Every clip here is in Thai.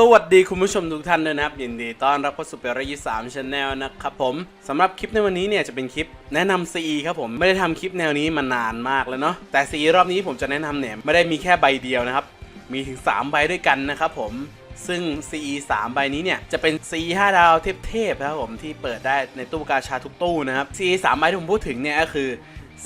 สวัสดีคุณผู้ชมทุกท่านด้วยนะครับ ยินดีต้อนรับเข้าสู่เปรยี่สามชาแนลนะครับผมสำหรับคลิปในวันนี้เนี่ยจะเป็นคลิปแนะนำ CE ครับผมไม่ได้ทำคลิปแนวนี้มานานมากแล้วเนาะแต่ CE รอบนี้ผมจะแนะนำเนี่ยไม่ได้มีแค่ใบเดียวนะครับ มีถึง 3 ใบด้วยกันนะครับผมซึ่ง CE 3 ใบนี้เนี่ยจะเป็น CE 5ดาวเทพๆนะครับผมที่เปิดได้ในตู้กาชาทุกตู้นะครับ CE 3 ใบที่ผมพูดถึงเนี่ยก็คือ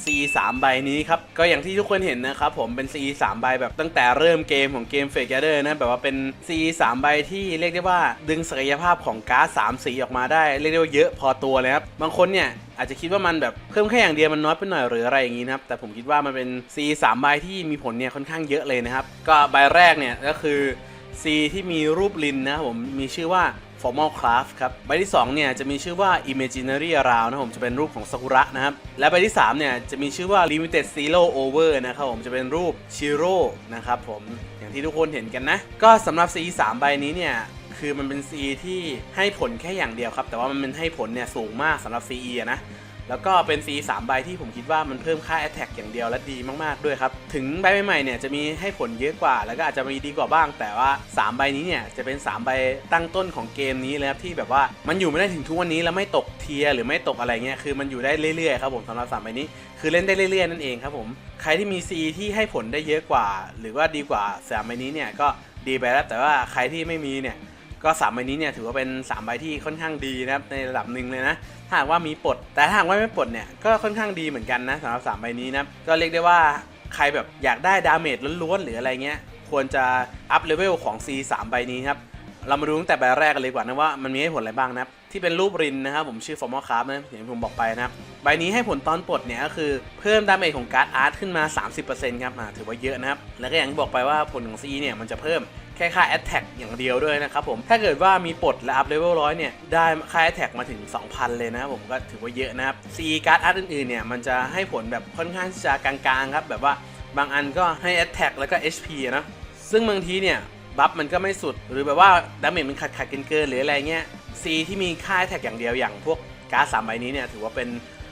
C 3ใบนี้ครับ ก็อย่างที่ทุกคนเห็นนะครับผมเป็น C 3ใบแบบตั้งแต่เริ่มเกมของเกมเฟกเดอร์นะแบบว่าเป็น C 3ใบที่เรียกได้ว่าดึงศักยภาพของการ์ด3สีออกมาได้ เรียกได้ว่าเยอะพอตัวเลยครับ บางคนเนี่ยอาจจะคิดว่ามันแบบเพิ่มแค่อย่างเดียวมันน้อยไปหน่อยหรืออะไรอย่างนี้นะครับ แต่ผมคิดว่ามันเป็น C 3ใบที่มีผลเนี่ยค่อนข้างเยอะเลยนะครับ ก็ใบแรกเนี่ยก็คือ C ที่มีรูปลินนะครับผมมีชื่อว่า Formal Craft ครับ ใบที่2เนี่ยจะมีชื่อว่า Imaginary Around นะครับผมจะเป็นรูปของซากุระนะครับ และใบที่3เนี่ยจะมีชื่อว่า Limited Zero Over นะครับผมจะเป็นรูปชิโร่นะครับผมอย่างที่ทุกคนเห็นกันนะ ก็สำหรับ C 3ใบนี้เนี่ยคือมันเป็น C ที่ให้ผลแค่อย่างเดียวครับ แต่ว่ามันเป็นให้ผลเนี่ยสูงมากสำหรับ CE อนะ แล้วก็เป็น C 3ใบที่ผมคิดว่ามันเพิ่มค่า Attack อย่างเดียวและดีมากๆด้วยครับ ถึงใบใหม่ๆเนี่ยจะมีให้ผลเยอะกว่า แล้วก็อาจจะมีดีกว่าบ้าง แต่ว่า 3 ใบนี้เนี่ยจะเป็น 3 ใบตั้งต้นของเกมนี้เลยครับที่แบบว่ามันอยู่ไม่ได้ถึงทุกวันนี้แล้วไม่ตกเทียหรือไม่ตกอะไรเงี้ยคือมันอยู่ได้เรื่อยๆครับผมสำหรับ3ใบนี้ คือเล่นได้เรื่อยๆนั่นเองครับผมใครที่มี C ที่ให้ผลได้เยอะกว่า หรือว่าดีกว่า3ใบนี้เนี่ยก็ดีไปแล้วแต่ว่าใครที่ไม่มีเนี่ย ก็สามใบนี้เนี่ยถือว่าเป็น3ใบที่ค่อนข้างดีนะครับในระดับหนึ่งเลยนะถ้าหากว่ามีปลดแต่ถ้าหากว่าไม่ปลดเนี่ยก็ค่อนข้างดีเหมือนกันนะสำหรับ3ใบนี้นะก็เรียกได้ว่าใครแบบอยากได้ดาเมจล้วนๆหรืออะไรเงี้ยควรจะอัพเลเวลของ C 3ใบนี้ครับเรามาดูตั้งแต่ใบแรกกันเลยดีกว่านะว่ามันมีให้ผลอะไรบ้างนะครับที่เป็นรูปรินนะครับผมชื่อ Formal Craft นะอย่างที่ผมบอกไปนะครับใบนี้ให้ผลตอนปลดเนี่ยก็คือเพิ่มดาเมจของการ์ดอาร์ตขึ้นมา 30%ครับอ่าถือว่าเยอะนะครับแล้วก็อย่างที่บอกไปว่าผลของ C เนี่ยมันจะเพิ่ม ค่ค่า Attack อย่างเดียวด้วยนะครับผม ถ้าเกิดว่ามีปลดและอัพเลเวลร้อยเนี่ย ได้ค่า Attack มาถึง 2,000 เลยนะผมก็ถือว่าเยอะนะครับ C การ์ดอาร์ตอื่นๆเนี่ยมันจะให้ผลแบบค่อนข้างจะกลางๆครับแบบว่าบางอันก็ให้ Attack แล้วก็ HP นะซึ่งบางทีเนี่ยบัฟมันก็ไม่สุดหรือแบบว่าดาเมจมันขาดขาดๆเกินหรืออะไรเงี้ย C ที่มีค่า Attack อย่างเดียวอย่างพวกการ์ดสามใบนี้เนี่ยถือว่าเป็น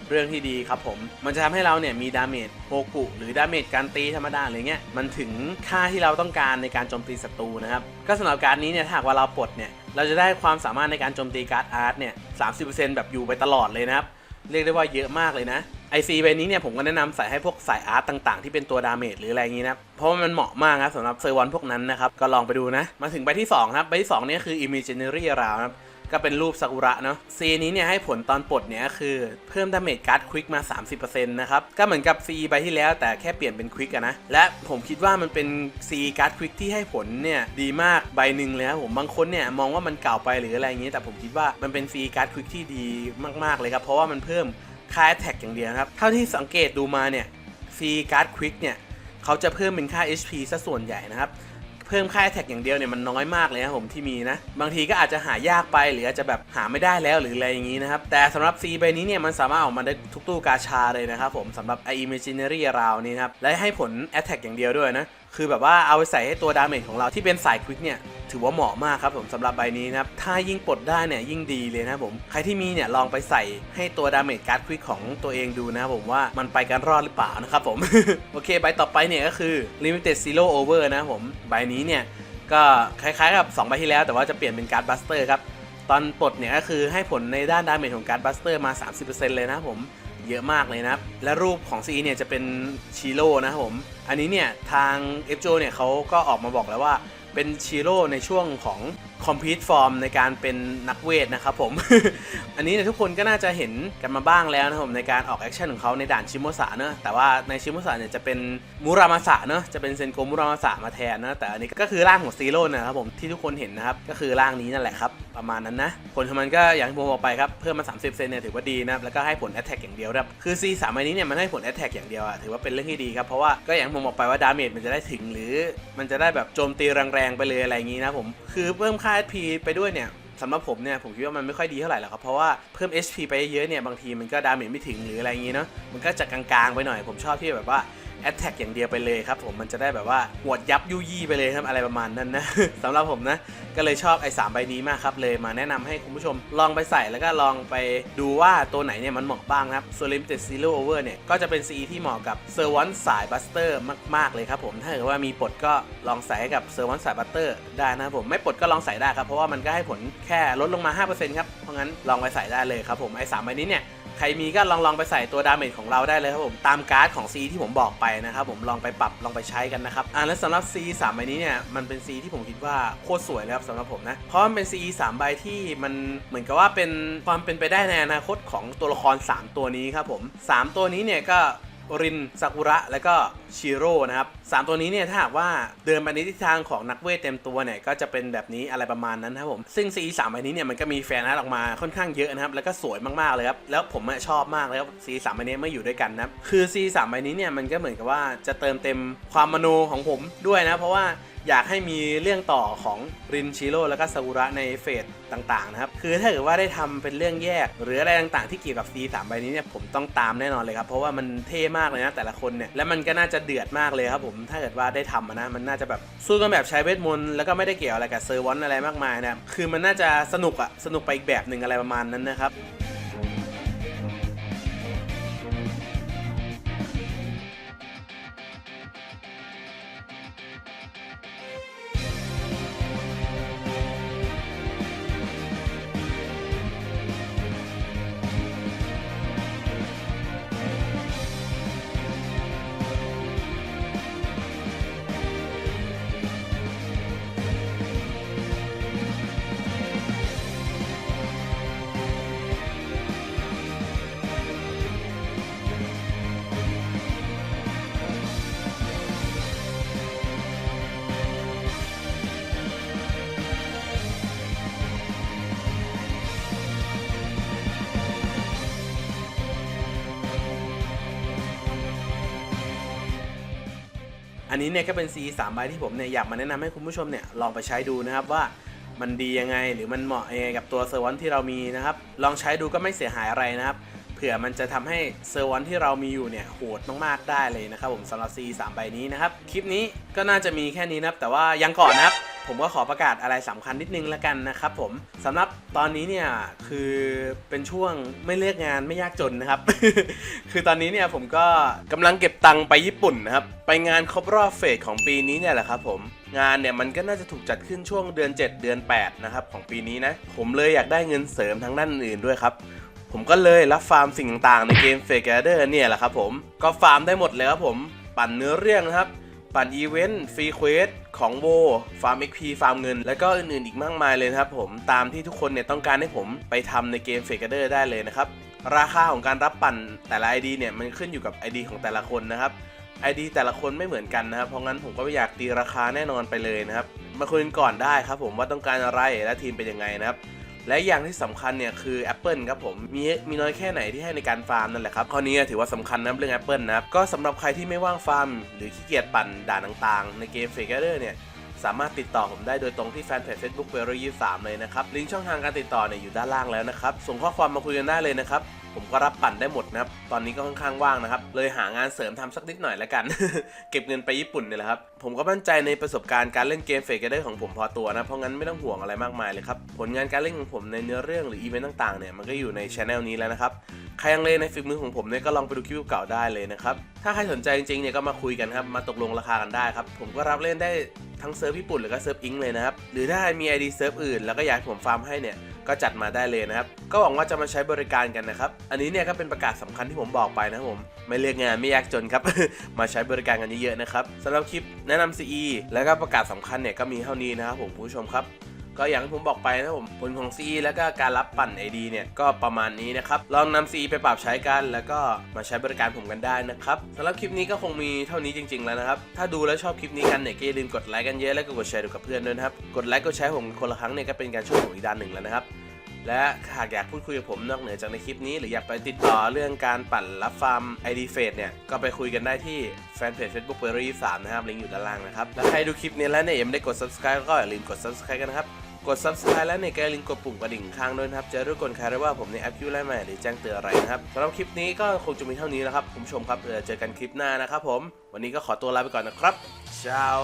เรื่องที่ดีครับผม มันจะทำให้เราเนี่ยมีดาเมจโฮกุหรือดาเมจการตีธรรมดาอะไรเงี้ยมันถึงค่าที่เราต้องการในการโจมตีศัตรูนะครับ ก็สำหรับการนี้เนี่ยถ้าหากว่าเราปลดเนี่ยเราจะได้ความสามารถในการโจมตีการ์ดอาร์ตเนี่ย30%แบบอยู่ไปตลอดเลยนะครับเรียกได้ว่าเยอะมากเลยนะไอซีใบนี้เนี่ยผมก็แนะนำใส่ให้พวกสายอาร์ตต่างๆ ที่เป็นตัวดาเมจหรืออะไรอย่างนี้นะเพราะว่ามันเหมาะมากนะสำหรับเซอร์วันพวกนั้นนะครับ ก็ลองไปดูนะ มาถึงใบที่2ครับใบที่2เนี่ยคือ Imaginary Around นะครับ ก็เป็นรูปซากุระเนาะซีนี้เนี่ยให้ผลตอนปลดเนี่ยคือเพิ่มดาเมจการ์ดควิกมา 30%นะครับ ก็เหมือนกับซีใบที่แล้วแต่แค่เปลี่ยนเป็นควิกอะนะ และผมคิดว่ามันเป็นซีการ์ดควิกที่ให้ผลเนี่ยดีมากใบหนึ่งเลยครับผมบางคนเนี่ยมองว่ามันเก่าไปหรืออะไรอย่างนี้ แต่ผมคิดว่ามันเป็นซีการ์ดควิกที่ดีมากๆเลยครับ เพราะว่ามันเพิ่มค่า attack อย่างเดียวนะครับเท่าที่สังเกตดูมาเนี่ยซีการ์ดควิกเนี่ยเขาจะเพิ่มเป็นค่า HP ซะส่วนใหญ่นะครับ เพิ่มค่าแท็กอย่างเดียวเนี่ยมันน้อยมากเลยนะผมที่มีนะ บางทีก็อาจจะหายากไปหรืออาจจะแบบหาไม่ได้แล้วหรืออะไรอย่างนี้นะครับ แต่สำหรับ C ใบนี้เนี่ยมันสามารถออกมาได้ทุกตู้กาชาเลยนะครับผมสำหรับ i Imaginary Around นี่นะครับและให้ผล Attack อย่างเดียวด้วยนะคือแบบว่าเอาไปใส่ให้ตัวดาเมจของเราที่เป็นสายควิกเนี่ย ถือว่าเหมาะมากครับผมสำหรับใบนี้นะครับ ถ้ายิ่งปลดได้เนี่ยยิ่งดีเลยนะผม ใครที่มีเนี่ยลองไปใส่ให้ตัวดาเมจการ์ดควิกของตัวเองดูนะผมว่ามันไปกันรอดหรือเปล่านะครับผม โอเคใบต่อไปเนี่ยก็คือ Limited Zero Over นะครับผม ใบนี้เนี่ยก็คล้ายๆกับ2ใบที่แล้วแต่ว่าจะเปลี่ยนเป็นการ์ดบัสเตอร์ครับ ตอนปลดเนี่ยก็คือให้ผลในด้านดาเมจของการ์ดบัสเตอร์มา 30%เลยนะผมเยอะมากเลยนะและรูปของ CE เนี่ยจะเป็นชิโร่นะครับผม อันนี้เนี่ยทาง f อฟโเนี่ยเขาก็ออกมาบอกแล้วว่า เป็นชีโร่ในช่วงของ คอมพิวต์ฟอร์มในการเป็นนักเวทนะครับผม อันนี้เนี่ยทุกคนก็น่าจะเห็นกันมาบ้างแล้วนะครับผมในการออกแอคชั่นของเขาในด่านชิโมสะเนอะแต่ว่าในชิโมสะเนี่ยจะเป็นมูรามาสะเนอะจะเป็นเซนโกมูรามาสะมาแทนนะแต่อันนี้ก็คือร่างของซีโร่นะครับผมที่ทุกคนเห็นนะครับก็คือร่างนี้นั่นแหละครับประมาณนั้นนะผลของมันก็อย่างที่ผมบอกไปครับเพิ่มมา 30 เซนเนี่ยถือว่าดีนะครับแล้วก็ให้ผล Attack อย่างเดียวครับคือ C 3อันนี้เนี่ยมันให้ผล Attack อย่างเดียวอะถือว่าเป็นเรื่องที่ดีครับเพราะว่าก็อย่างผมบอกไปว่าดาเมจมันจะได้ถึงหรือมันจะได้แบบโจมตีแรงๆไปเลยอะไรอย่างนี้นะผมคือเพิ่มค่า HP ไปด้วยเนี่ยสำหรับผมเนี่ยผมคิดว่ามันไม่ค่อยดีเท่าไหร่หรอกครับเพราะว่าเพิ่ม HP ไปเยอะเนี่ยบางทีมันก็ดาเมจไม่ถึงหรืออะไรอย่างงี้เนาะมันก็จะกลางๆไปหน่อยผมชอบที่แบบว่า แอตแทกอย่างเดียวไปเลยครับผมมันจะได้แบบว่าหวดยับยุยี่ไปเลยครับอะไรประมาณนั้นนะสำหรับผมนะก็เลยชอบไอ้สามใบนี้มากครับเลยมาแนะนำให้คุณผู้ชมลองไปใส่แล้วก็ลองไปดูว่าตัวไหนเนี่ยมันเหมาะบ้างครับส่วน Limited Zero Over เนี่ยก็จะเป็น CE ที่เหมาะกับเซอร์วอนสายบัสเตอร์มากๆเลยครับผมถ้าเกิดว่ามีปลดก็ลองใส่กับเซอร์วอนสายบัสเตอร์ได้นะครับผมไม่ปลดก็ลองใส่ได้ครับเพราะว่ามันก็ให้ผลแค่ลดลงมา 5%ครับเพราะงั้นลองไปใส่ได้เลยครับผมไอ้สามใบนี้เนี่ย ใครมีก็ลองลองไปใส่ตัวดาเมจของเราได้เลยครับผม ตามการ์ดของซีที่ผมบอกไปนะครับผมลองไปปรับลองไปใช้กันนะครับอ่าและสำหรับ C 3ใบนี้เนี่ยมันเป็นซีที่ผมคิดว่าโคตรสวยเลยครับสำหรับผมนะเพราะมันเป็น C 3ใบที่มันเหมือนกับว่าเป็นความเป็นไปได้ในอนาคตของตัวละคร 3 ตัวนี้ครับผม 3 ตัวนี้เนี่ยก็ รินซากุระ และก็ชิโร่นะครับสามตัวนี้เนี่ยถ้าหากว่าเดินไปในทิศทางของนักเวทเต็มตัวเนี่ยก็จะเป็นแบบนี้อะไรประมาณนั้นนะครับผม ซึ่งซีสามใบนี้เนี่ยมันก็มีแฟนอาร์ตออกมาค่อนข้างเยอะนะครับ แล้วก็สวยมากๆเลยครับ แล้วผมชอบมากเลยครับ CE 3ใบนี้ไม่อยู่ด้วยกันนะครับ คือ CE 3ใบนี้เนี่ยมันก็เหมือนกับว่าจะเติมเต็มความมโนของผมด้วยนะ เพราะว่า อยากให้มีเรื่องต่อของรินชิโร่แล้วก็ซากุระในเฟสต่างๆนะครับ คือถ้าเกิดว่าได้ทำเป็นเรื่องแยก หรืออะไรต่างๆที่เกี่ยวกับ C 3 ใบนี้เนี่ยผมต้องตามแน่นอนเลยครับ เพราะว่ามันเท่มากเลยนะแต่ละคนเนี่ย และมันก็น่าจะเดือดมากเลยครับผม ถ้าเกิดว่าได้ทำนะ มันน่าจะแบบสู้กันแบบใช้เวทมนต์แล้วก็ไม่ได้เกี่ยวอะไรกับเซอร์วอนอะไรมากมายนะ คือมันน่าจะสนุกอะสนุกไปอีกแบบหนึ่งอะไรประมาณนั้นนะครับ อันนี้เนี่ยก็เป็น C 3ใบที่ผมเนี่ยอยากมาแนะนำให้คุณผู้ชมเนี่ยลองไปใช้ดูนะครับว่ามันดียังไงหรือมันเหมาะยังไงกับตัวเซอร์วอนที่เรามีนะครับ ลองใช้ดูก็ไม่เสียหายอะไรนะครับเผื่อมันจะทำให้เซอร์วอนที่เรามีอยู่เนี่ยโหดมากๆได้เลยนะครับผมสำหรับ C 3ใบนี้นะครับ คลิปนี้ก็น่าจะมีแค่นี้นะครับแต่ว่ายังก่อนนะครับ ผมก็ขอประกาศอะไรสำคัญนิดนึงแล้วกันนะครับผมสำหรับตอนนี้เนี่ยคือเป็นช่วงไม่เลือกงานไม่ยากจนนะครับ คือตอนนี้เนี่ยผมก็กำลังเก็บตังค์ไปญี่ปุ่นนะครับไปงานครบรอบเฟสของปีนี้เนี่ยแหละครับผมงานเนี่ยมันก็น่าจะถูกจัดขึ้นช่วงเดือน 7 เดือน 8 นะครับของปีนี้นะ ผมเลยอยากได้เงินเสริมทางด้านอื่นด้วยครับ ผมก็เลยรับฟาร์มสิ่งต่างๆ ในเกมเฟกเดอร์เนี่ยแหละครับผมก็ฟาร์มได้หมดเลยครับผม ปั่นเนื้อเรื่องนะครับ ปั่นอีเวนต์ฟรีเควส ของโวฟาร์ม XP ฟาร์มเงิน แล้วก็อื่นๆอีกมากมายเลยนะครับผมตามที่ทุกคนเนี่ยต้องการให้ผมไปทำในเกมเฟกเดอร์ได้เลยนะครับ ราคาของการรับปั่นแต่ละ ID เนี่ยมันขึ้นอยู่กับ ID ของแต่ละคนนะครับ ID แต่ละคนไม่เหมือนกันนะครับ เพราะงั้นผมก็ไม่อยากตีราคาแน่นอนไปเลยนะครับ มาคุยกันก่อนได้ครับผมว่าต้องการอะไรและทีมเป็นยังไงนะครับ และอย่างที่สำคัญเนี่ยคือ Apple ครับผมมีมีน้อยแค่ไหนที่ให้ในการฟาร์มนั่นแหละครับข้อนี้ถือว่าสำคัญนะเรื่อง Apple นะครับก็สำหรับใครที่ไม่ว่างฟาร์ม หรือขี้เกียจปั่นด่านต่างๆ ในเกมเฟเกอร์เนี่ยสามารถติดต่อผมได้โดยตรงที่แฟนเพจ Facebook เวอร์ยี่สามเลยนะครับลิงก์ช่องทางการติดต่อเนี่ยอยู่ด้านล่างแล้วนะครับส่งข้อความมาคุยกันได้เลยนะครับ ผมก็รับปั่นได้หมดนะครับ ตอนนี้ก็ค่อนข้างว่างนะครับ เลยหางานเสริมทำสักนิดหน่อยแล้วกัน เก็บเงินไปญี่ปุ่นเนี่ยแหละครับ ผมก็มั่นใจในประสบการณ์การเล่นเกมเฟกเดอร์ของผมพอตัวนะ เพราะงั้นไม่ต้องห่วงอะไรมากมายเลยครับ ผลงานการเล่นของผมในเนื้อเรื่องหรืออีเวนต์ต่างๆเนี่ย มันก็อยู่ในช anel นี้แล้วนะครับ ใครยังเลในฝีมือของผมเนี่ยก็ลองไปดูคลิปเก่าได้เลยนะครับ ถ้าใครสนใจจริงๆเนี่ยก็มาคุยกันครับ มาตกลงราคากันได้ครับ ผมก็รับเล่นได้ทั้งเซิร์ฟญี่ปุ่นหรือก็เซิร์ฟอิงเลยนะครับ หรือถ้าใครมี ID เซิร์ฟอื่นแล้วก็อยากผมฟาร์มให้เนี่ย ก็จัดมาได้เลยนะครับ ก็หวังว่าจะมาใช้บริการกันนะครับ อันนี้เนี่ยก็เป็นประกาศสำคัญที่ผมบอกไปนะผมไม่เรียกงานไม่ยากจนครับ มาใช้บริการกันเยอะๆนะครับสำหรับคลิปแนะนำ CE แล้วก็ประกาศสำคัญเนี่ยก็มีเท่านี้นะครับผมผู้ชมครับ ก็อย่างที่ผมบอกไปนะผมผลของ CE แล้วก็การรับปั่น ID เนี่ยก็ประมาณนี้นะครับลองนำ CE ไปปรับใช้กัน แล้วก็มาใช้บริการผมกันได้นะครับสำหรับคลิปนี้ก็คงมีเท่านี้จริง ๆ แล้วนะครับถ้าดูแล้วชอบคลิปนี้กันเนี่ยก็อย่าลืมกดไลค์กันเยอะแล้วก็กดแชร์ดูกับเพื่อนด้วยนะครับกดไลค์กดแชร์ผมคนละครั้งเนี่ยก็เป็นการช่วยผมอีกด้านหนึ่งแล้วนะครับและหากอยากพูดคุยกับผมนอกเหนือจากในคลิปนี้ หรืออยากไปติดต่อเรื่องการปั่นรับฟาร์ม ID f a d e เนี่ย ก็ไปคุยกันได้ที่แฟนเพจ Facebook เบอร์รี่สนะครับ ลิงก์อยู่ด้านล่างนะครับ และใครดูคลิปนี้แล้วเนี่ยยังไม่ได้กด subscribe ก็อย่าลืมกด subscribe กันนะครับ กด subscribe และในแกลิงกดปุ่มกระดิ่งข้างด้วยนะครับ จะรู้ก่อนใครได้ว่าผมในแอปคิวไลน์ใหม่หรือแจ้งเตือนอะไรนะครับสำหรับคลิปนี้ก็คงจะมีเท่านี้แล้วครับคุณผู้ชมครับเดี๋ยวเจอกันคลิปหน้านะครับผม วันนี้ก็ขอตัวลาไปก่อนนะครับ ciao